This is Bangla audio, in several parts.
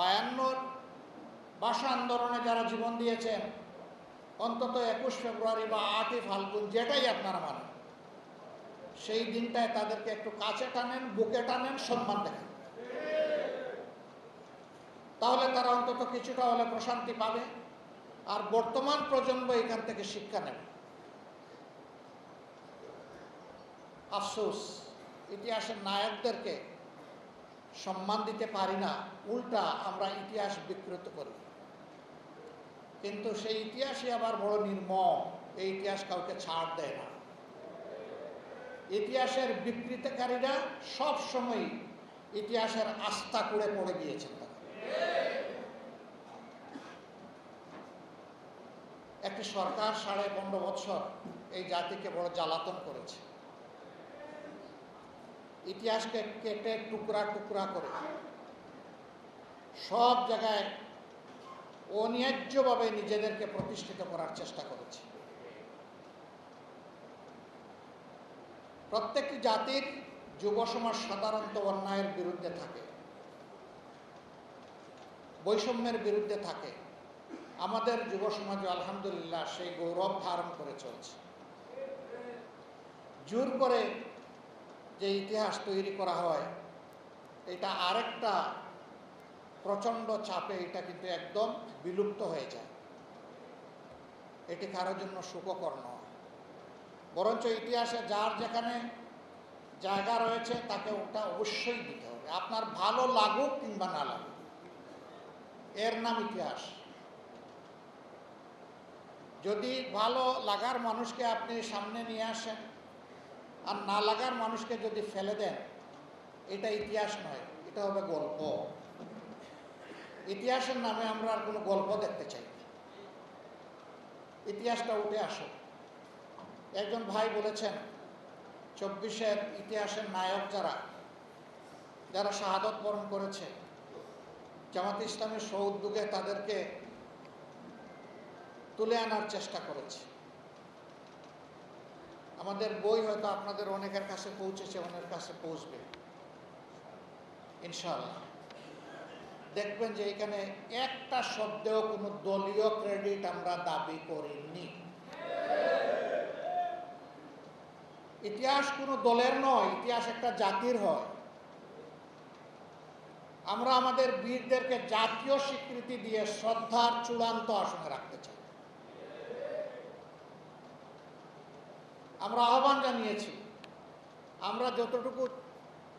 বায়ান্নর ভাষা আন্দোলনে যারা জীবন দিয়েছেন, অন্তত একুশ ফেব্রুয়ারি বা আটই ফাল্গুন যেটাই আপনারা মানেন, সেই দিনটায় তাদেরকে একটু কাছে টানেন, বুকে টানেন, সম্মান দেখেন। তাহলে তারা অন্তত কিছুটা হলে প্রশান্তি পাবে, আর বর্তমান প্রজন্ম এখান থেকে শিক্ষা নেবে। আফসোস, ইতিহাসের নায়কদেরকে সম্মান দিতে পারি না, উল্টা আমরা ইতিহাস বিকৃত করি। কিন্তু সেই ইতিহাসই আবার বড় নির্মম, এই ইতিহাস কাউকে ছাড় দেয় না। ইতিহাসের বিকৃতকারীরা সব সময় ইতিহাসের আস্থা করে পড়ে গিয়েছেন একটি সরকার সাড়ে পনেরো বছর এই জাতিকে বড় জ্বালাতন করেছে। ইতিহাসকে কেটে টুকরা টুকরা করে। সব জায়গায় অন্যায্যভাবে নিজেদেরকে প্রতিষ্ঠিত করার চেষ্টা করেছে। প্রত্যেকটি জাতির যুব সমাজ সাধারণত অন্যায়ের বিরুদ্ধে থাকে, বৈষম্যের বিরুদ্ধে থাকে। আমাদের যুব সমাজ আলহামদুলিল্লাহ সেই গৌরব ধারণ করে চলছে। জোর করে যে ইতিহাস তৈরি করা হয়, এটা আরেকটা প্রচণ্ড চাপে এটা কিন্তু একদম বিলুপ্ত হয়ে যায়। এটি কারোর জন্য সুখকর নয়। বরঞ্চ ইতিহাসে যার যেখানে জায়গা রয়েছে, তাকে ওটা অবশ্যই দিতে হবে। আপনার ভালো লাগুক কিংবা না লাগুক, এর নাম ইতিহাস। যদি ভালো লাগার মানুষকে আপনি সামনে নিয়ে আসেন আর না লাগার মানুষকে যদি ফেলে দেন, এটা ইতিহাস নয়, এটা হবে গল্প। ইতিহাসের নামে আমরা আর কোনো গল্প দেখতে চাই ইতিহাসটা উঠে আসো একজন ভাই বলেছেন, চব্বিশের ইতিহাসের নায়ক যারা যারা শাহাদত বরণ করেছে, জামাত ইসলামের সৌদ্যোগে তাদেরকে তুলে আনার চেষ্টা করেছে। আমাদের বই হয়তো আপনাদের অনেকের কাছে পৌঁছেছে, অনেকের কাছে পৌঁছবে। ইনশাল্লাহ দেখবেন যে এখানে একটা শব্দেও কোনো দলীয় ক্রেডিট আমরা দাবি করিনি। ইতিহাস কোনো দলের নয়, ইতিহাস একটা জাতির হয়। আমরা আমাদের বীরদেরকে জাতীয় স্বীকৃতি দিয়ে শ্রদ্ধার চূড়ান্ত আসনে রাখতে চাই। আমরা আহ্বান জানিয়েছি। আমরা যতটুকু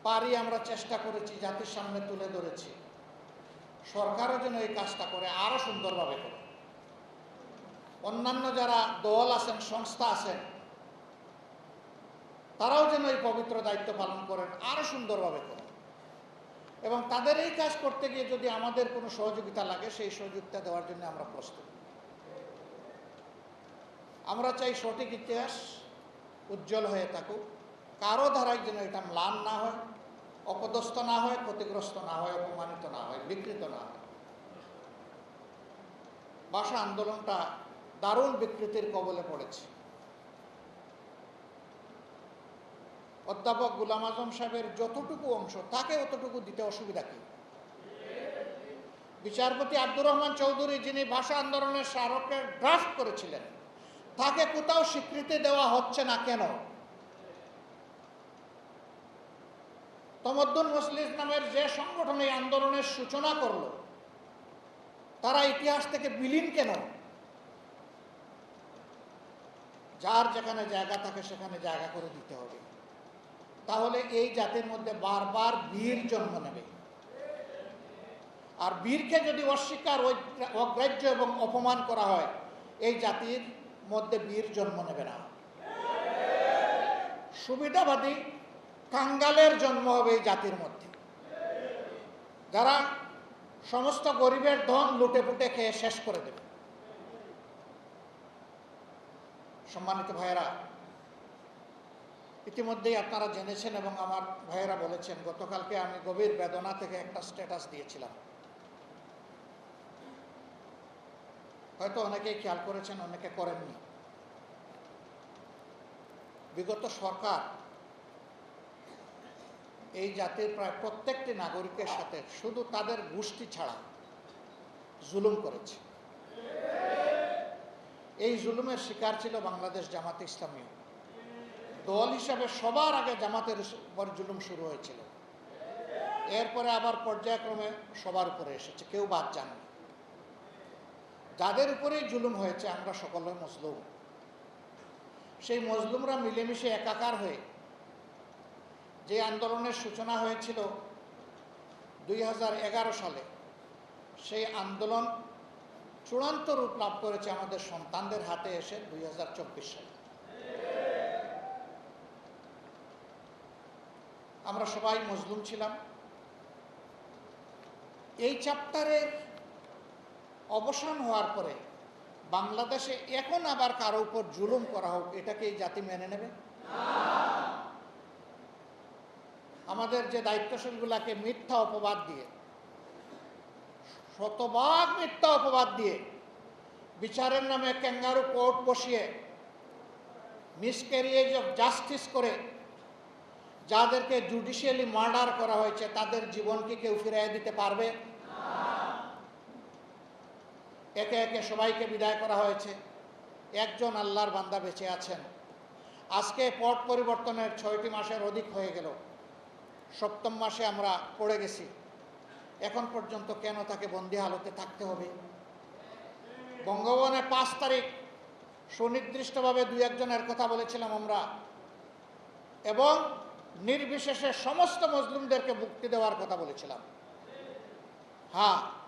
পারি আমরা চেষ্টা করেছি জাতির সামনে তুলে ধরেছি। সরকারও যেন এই কাজটা করে, আরও সুন্দরভাবে করে। অন্যান্য যারা দল আছেন, সংস্থা আছেন, তারাও যেন এই পবিত্র দায়িত্ব পালন করেন, আরও সুন্দরভাবে করেন। এবং তাদের এই কাজ করতে গিয়ে যদি আমাদের কোনো সহযোগিতা লাগে, সেই সহযোগিতা দেওয়ার জন্য আমরা প্রস্তুত। আমরা চাই সঠিক ইতিহাস উজ্জ্বল হয়ে থাকুক। কারও ধারায় যেন এটা ম্লান না হয়, অপদস্থ না হয়, ক্ষতিগ্রস্ত না হয়, অপমানিত না হয়, বিকৃত না হয়। ভাষা আন্দোলনটা দারুণ বিকৃতির কবলে পড়েছে। অধ্যাপক গুলাম আজম সাহেবের যতটুকু অংশ, তাকে অতটুকু দিতে অসুবিধা কি? বিচারপতি আব্দুর রহমান চৌধুরী, যিনি ভাষা আন্দোলনের স্মারকের ড্রাফট করেছিলেন তাকে কোথাও স্বীকৃতি দেওয়া হচ্ছে না কেন? তমদ্দুন মুসলিম নামের যে সংগঠন এই আন্দোলনের সূচনা করল, তারা ইতিহাস থেকে বিলীন কেন? যার যেখানে জায়গা থাকে সেখানে জায়গা করে দিতে হবে। তাহলে এই জাতির মধ্যে বারবার বীর জন্ম নেবে। আর বীরকে যদি অস্বীকার, অগ্রাহ্য এবং অপমান করা হয়, এই জাতির মধ্যে বীর জন্ম নেবে না। সুবিধাবাদী কাঙ্গালের জন্ম হবে এই জাতির মধ্যে। যারা সমস্ত গরিবের ধন লুটে পুটে খেয়ে শেষ করে দেবে। সম্মানিত ভাইয়েরা, ইতিমধ্যেই আপনারা জেনেছেন এবং আমার ভাইয়েরা বলেছেন, গতকালকে আমি গভীর বেদনা থেকে একটা স্ট্যাটাস দিয়েছিলাম। হয়তো অনেকেই খেয়াল করেছেন, অনেকে করেননি। বিগত সরকার এই জাতির প্রায় প্রত্যেকটি নাগরিকের সাথে শুধু তাদের গোষ্ঠী ছাড়া জুলুম করেছে। এই জুলুমের শিকার ছিল বাংলাদেশ জামাত ইসলামী। দল হিসাবে সবার আগে জামাতের উপর জুলুম শুরু হয়েছিল। এরপরে আবার পর্যায়ক্রমে সবার উপরে এসেছে, কেউ বাদ যাননি। যাদের উপরেই জুলুম হয়েছে, আমরা সকলে মজলুম। সেই মজলুমরা মিলেমিশে একাকার হয়ে যে আন্দোলনের সূচনা হয়েছিল দুই হাজার এগারো সালে, সেই আন্দোলন চূড়ান্ত রূপ লাভ করেছে আমাদের সন্তানদের হাতে এসে দুই হাজার চব্বিশ সালে। আমরা সবাই মজলুম ছিলাম। এই চ্যাপ্টারের অবসান হওয়ার পরে বাংলাদেশে এখন আবার কারও উপর জুলুম করা হোক এটাকে এই জাতি মেনে নেবে? আমাদের যে দায়িত্বশীলগুলাকে মিথ্যা অপবাদ দিয়ে, শতভাগ মিথ্যা অপবাদ দিয়ে বিচারের নামে ক্যাঙ্গারু কোর্ট বসিয়ে মিসক্যারিয়েজ অফ জাস্টিস করে যাদেরকে জুডিশিয়ালি মার্ডার করা হয়েছে, তাদের জীবন কি কেউ ফিরিয়ে দিতে পারবে? একে একে সবাইকে বিদায় করা হয়েছে। একজন আল্লাহর বান্দা বেঁচে আছেন। আজকে পট পরিবর্তনের ছয়টি মাসের অধিক হয়ে গেল। সপ্তম মাসে আমরা পড়ে গেছি। এখন পর্যন্ত কেন তাকে বন্দি হালতে থাকতে হবে? বঙ্গভবনে পাঁচ তারিখ, সুনির্দিষ্টভাবে দু একজনের কথা বলেছিলাম আমরা। এবং নির্বিশেষে সমস্ত মজলুমদেরকে মুক্তি দেওয়ার কথা বলেছিলাম। হ্যাঁ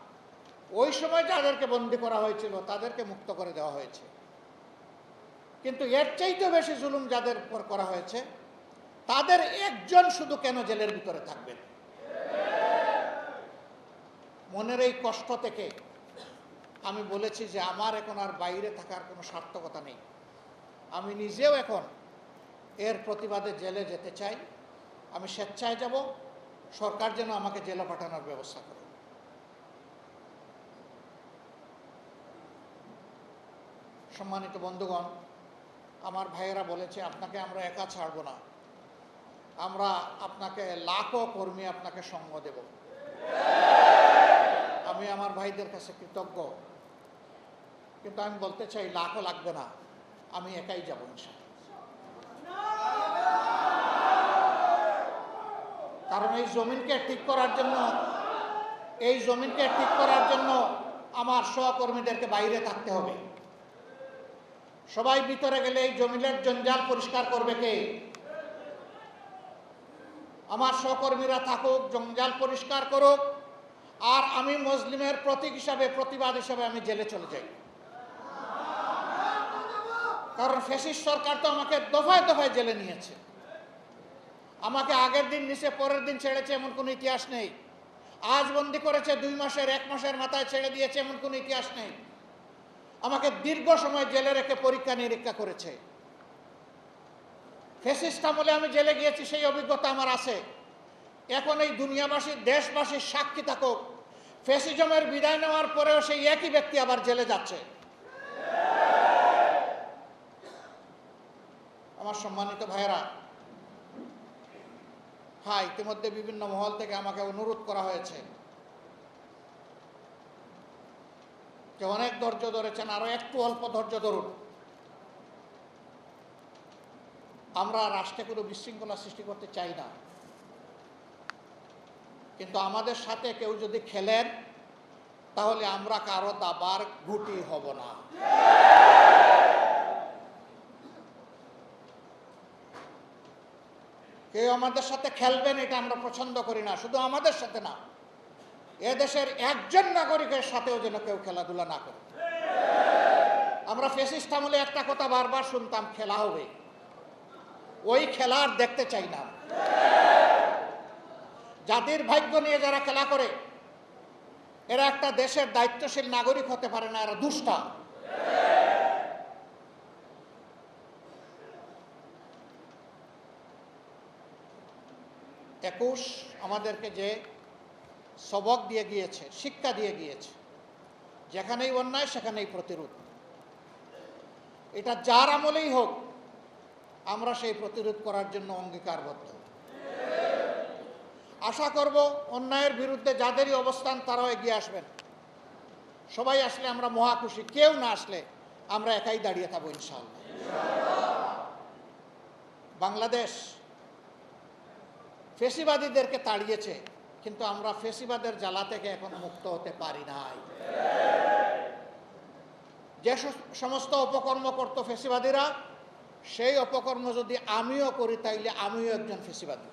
ওই সময় যাদেরকে বন্দি করা হয়েছিল, তাদেরকে মুক্ত করে দেওয়া হয়েছে। কিন্তু এর চাইতে বেশি জুলুম যাদের উপর করা হয়েছে, তাদের একজন শুধু কেন জেলের ভিতরে থাকবেন? মনের এই কষ্ট থেকে আমি বলেছি যে আমার এখন আর বাইরে থাকার কোনো সার্থকতা নেই। আমি নিজেও এখন এর প্রতিবাদে জেলে যেতে চাই। আমি স্বেচ্ছায় যাব। সরকার যেন আমাকে জেলে পাঠানোর ব্যবস্থা করে। সম্মানিত বন্ধুগণ, আমার ভাইয়েরা বলেছে, আপনাকে আমরা একা ছাড়ব না। আমরা আপনাকে লাখো কর্মী আপনাকে সঙ্গ দেব। আমি আমার ভাইদের কাছে কৃতজ্ঞ। কিন্তু আমি বলতে চাই লাখও লাগবে না। আমি একাই যাব ইনশাল্লাহ কারণ এই জমিনকে ঠিক করার জন্য, এই জমিনকে ঠিক করার জন্য আমার সহকর্মীদেরকে বাইরে থাকতে হবে। সবাই ভিতরে গেলে এই জমিনের জঞ্জাল পরিষ্কার করবে কে? আমার সহকর্মীরা থাকুক, জঞ্জাল পরিষ্কার করুক, আর আমি মুসলিমের প্রতীক হিসাবে, প্রতিবাদ হিসাবে আমি জেলে চলে যাই। কারণ ফেসিস সরকার তো আমাকে দফায় দফায় জেলে নিয়েছে। আমাকে আগের দিন নিচে, পরের দিন ছেড়েছে এমন কোনো ইতিহাস নেই। আজ বন্দি করেছে দুই মাসের, এক মাসের মাথায় ছেড়ে দিয়েছে এমন কোনো ইতিহাস নেই। আমাকে দীর্ঘ সময় জেলে রেখে পরীক্ষা নিরীক্ষা করেছে। ফেসিস্ট আমলে আমি জেলে গিয়েছি, সেই অভিজ্ঞতা আমার আছে। এখন এই দুনিয়াবাসী দেশবাসীর সাক্ষী থাকুক ফেসিজমের বিদায় নেওয়ার পরেও সেই একই ব্যক্তি আবার জেলে যাচ্ছে। আমার সম্মানিত ভাইয়েরা হ্যাঁ ইতিমধ্যে বিভিন্ন মহল থেকে আমাকে অনুরোধ করা হয়েছে। যে অনেক ধৈর্য ধরেছেন, আরও একটু অল্প ধৈর্য ধরুন। আমরা রাষ্ট্রে কোনো বিশৃঙ্খলা সৃষ্টি করতে চাই না। কিন্তু আমাদের সাথে কেউ যদি খেলেন, তাহলে আমরা কারও দাবার গুটি হব না। কেউ আমাদের সাথে খেলবেন, এটা আমরা পছন্দ করি না, শুধু আমাদের সাথে না। এদেশের একজন নাগরিকের সাথেও যেন কেউ খেলাধুলা না করে। আমরা ফেসিস্ট আমলে একটা কথা বারবার শুনতাম, খেলা হবে। ওই খেলার দেখতে চাই না। জাতির ভাগ্য নিয়ে যারা খেলা করে, এরা একটা দেশের দায়িত্বশীল নাগরিক হতে পারে না, এরা দুষ্টা। একুশ, আমাদেরকে যে সবক দিয়ে গিয়েছে, শিক্ষা দিয়ে গিয়েছে। যেখানেই অন্যায়, সেখানেই প্রতিরোধ। এটা যার আমলেই হোক, আমরা সেই প্রতিরোধ করার জন্য অঙ্গীকারবদ্ধ। আশা করব অন্যায়ের বিরুদ্ধে যাদেরই অবস্থান, তারাও এগিয়ে আসবেন। সবাই আসলে আমরা মহা খুশি, কেউ না আসলে আমরা একাই দাঁড়িয়ে থাকব ইনশাআল্লাহ। বাংলাদেশ ফেসিবাদীদেরকে তাড়িয়েছে কিন্তু আমরা ফেসিবাদের জ্বালা থেকে এখন মুক্ত হতে পারি নাই। যে সমস্ত অপকর্ম করত ফেসিবাদীরা, সেই অপকর্ম যদি আমিও করি, তাইলে আমিও একজন ফেসিবাদী।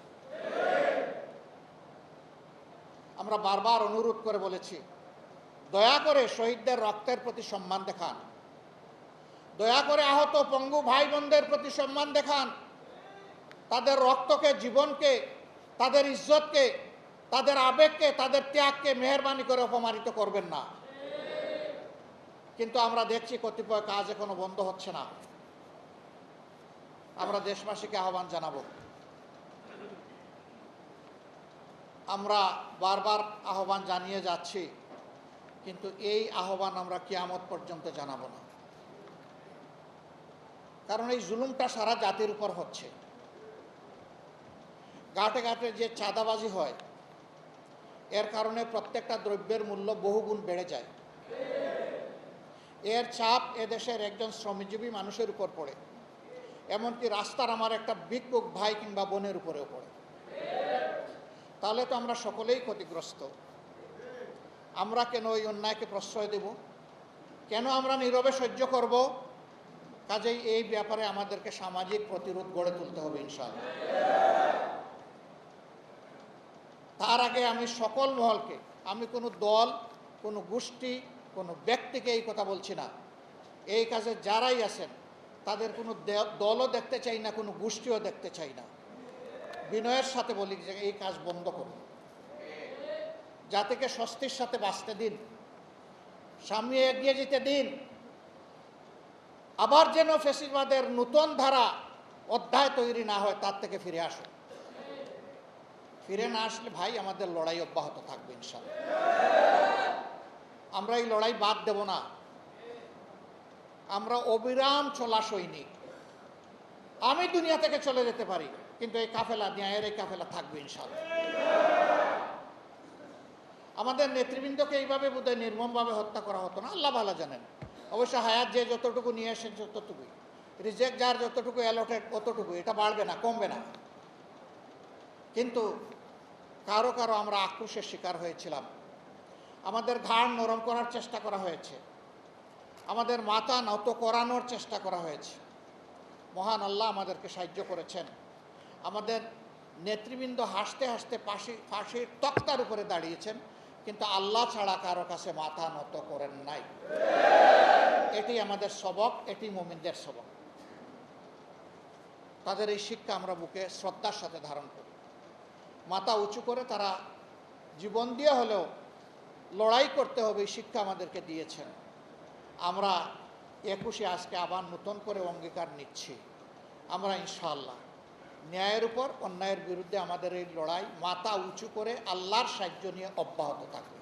আমরা বারবার অনুরোধ করে বলেছি, দয়া করে শহীদদের রক্তের প্রতি সম্মান দেখান। দয়া করে আহত পঙ্গু ভাই বোনদের প্রতি সম্মান দেখান। তাদের রক্তকে, জীবনকে, তাদের ইজ্জতকে তাদের আবেগকে, তাদের ত্যাগকে মেহরবানি করে অপমানিত করবেন না। কিন্তু আমরা দেখছি কতিপয় কাজ এখনও বন্ধ হচ্ছে না। আমরা দেশবাসীকে আহ্বান জানাব। আমরা বারবার আহ্বান জানিয়ে যাচ্ছি, কিন্তু এই আহ্বান আমরা কিয়ামত পর্যন্ত জানাব না। কারণ এই জুলুমটা সারা জাতির উপর হচ্ছে। ঘাটে ঘাটে যে চাঁদাবাজি হয় এর কারণে প্রত্যেকটা দ্রব্যের মূল্য বহুগুণ বেড়ে যায়। এর চাপ এদেশের একজন শ্রমজীবী মানুষের উপর পড়ে। এমনকি রাস্তার আমার একটা বিক্ষোভ ভাই কিংবা বোনের উপরেও পড়ে। তাহলে তো আমরা সকলেই ক্ষতিগ্রস্ত। আমরা কেন ওই অন্যায়কে প্রশ্রয় দেব? কেন আমরা নীরবে সহ্য করব? কাজেই এই ব্যাপারে আমাদেরকে সামাজিক প্রতিরোধ গড়ে তুলতে হবে ইনশাআল্লাহ। তার আগে আমি সকল মহলকে, আমি কোনো দল, কোনো গোষ্ঠী, কোনো ব্যক্তিকে এই কথা বলছি না। এই কাজে যারাই আছেন, তাদের কোনো দলও দেখতে চাই না, কোনো গোষ্ঠীও দেখতে চাই না। বিনয়ের সাথে বলি যে এই কাজ বন্ধ করুন। জাতিকে স্বস্তির সাথে বাঁচতে দিন। সামনে এগিয়ে যেতে দিন। আবার যেন ফেসিবাদের নূতন ধারা অধ্যায় তৈরি না হয়, তার থেকে ফিরে আসুন। ফিরে না আসলে ভাই আমাদের লড়াই অব্যাহত থাকবে ইনশাল্লাহ আমরা এই লড়াই বাদ দেব না। আমরা অবিরাম চলা সৈনিক। আমি দুনিয়া থেকে চলে যেতে পারি, কিন্তু এই কাফেলা, ন্যায়ের এই কাফেলা থাকবে ইনশাল্লাহ আমাদের নেতৃবৃন্দকে এইভাবে বোধহয় নির্মমভাবে হত্যা করা হতো না। আল্লাহ ভালো জানেন। অবশ্য হায়াত যে যতটুকু নিয়ে এসেন ততটুকুই। রিজেক্ট যার যতটুকু অ্যালটেড ততটুকু এটা বাড়বে না, কমবে না। কিন্তু কারও কারও আমরা আক্রোশের শিকার হয়েছিলাম। আমাদের ঘাড় নরম করার চেষ্টা করা হয়েছে। আমাদের মাথা নত করানোর চেষ্টা করা হয়েছে। মহান আল্লাহ আমাদেরকে সাহায্য করেছেন। আমাদের নেতৃবৃন্দ হাসতে হাসতে পাশে ফাঁসির তক্তার উপরে দাঁড়িয়েছেন, কিন্তু আল্লাহ ছাড়া কারও কাছে মাথা নত করেন নাই। এটি আমাদের সবক, এটি মোমিনদের সবক। তাদের এই শিক্ষা আমরা বুকে শ্রদ্ধার সাথে ধারণ করি। মাথা উঁচু করে তারা জীবন দিয়ে হলেও লড়াই করতে হবে শিক্ষা আমাদেরকে দিয়েছেন। আমরা একুশে আজকে আবার নতুন করে অঙ্গীকার নিচ্ছি। আমরা ইনশাআল্লাহ ন্যায়ের উপর, অন্যায়ের বিরুদ্ধে আমাদের এই লড়াই মাথা উঁচু করে আল্লাহর সাহায্য নিয়ে অব্যাহত থাকবে।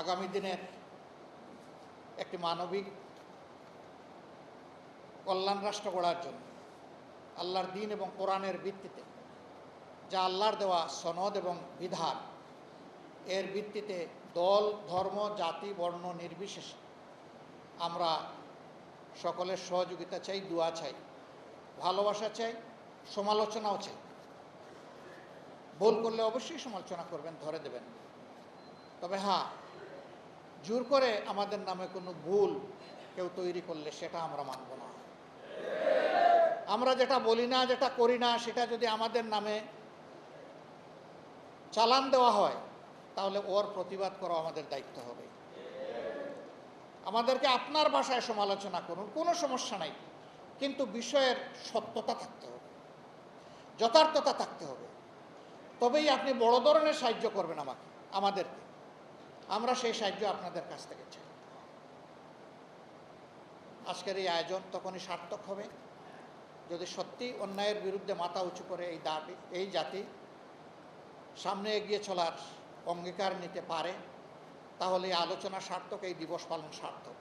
আগামী দিনের একটি মানবিক কল্যাণ রাষ্ট্র গড়ার জন্য আল্লাহর দিন এবং কোরআনের ভিত্তিতে, যা আল্লাহর দেওয়া সনদ এবং বিধান, এর ভিত্তিতে দল, ধর্ম, জাতি, বর্ণ নির্বিশেষে আমরা সকলের সহযোগিতা চাই, দোয়া চাই, ভালোবাসা চাই, সমালোচনাও চাই। ভুল করলে অবশ্যই সমালোচনা করবেন, ধরে দেবেন। তবে হ্যাঁ জোর করে আমাদের নামে কোনো ভুল কেউ তৈরি করলে সেটা আমরা মানব না। আমরা যেটা বলি না, যেটা করি না, সেটা যদি আমাদের নামে চালান দেওয়া হয়, তাহলে ওর প্রতিবাদ করা আমাদের দায়িত্ব হবে। আমাদেরকে আপনার ভাষায় সমালোচনা করুন, কোনো সমস্যা নাই। কিন্তু বিষয়ের সত্যতা থাকতে হবে, যথার্থতা থাকতে হবে। তবেই আপনি বড় ধরনের সাহায্য করবেন আমাকে, আমাদেরকে। আমরা সেই সাহায্য আপনাদের কাছ থেকে চাই। আজকের এই আয়োজন তখনই সার্থক হবে। যদি সত্যি অন্যায়ের বিরুদ্ধে মাথা উঁচু করে এই দাবি, এই জাতি সামনে এগিয়ে চলার অঙ্গীকার নিতে পারে, তাহলে আলোচনা সার্থক, এই দিবস পালন সার্থক।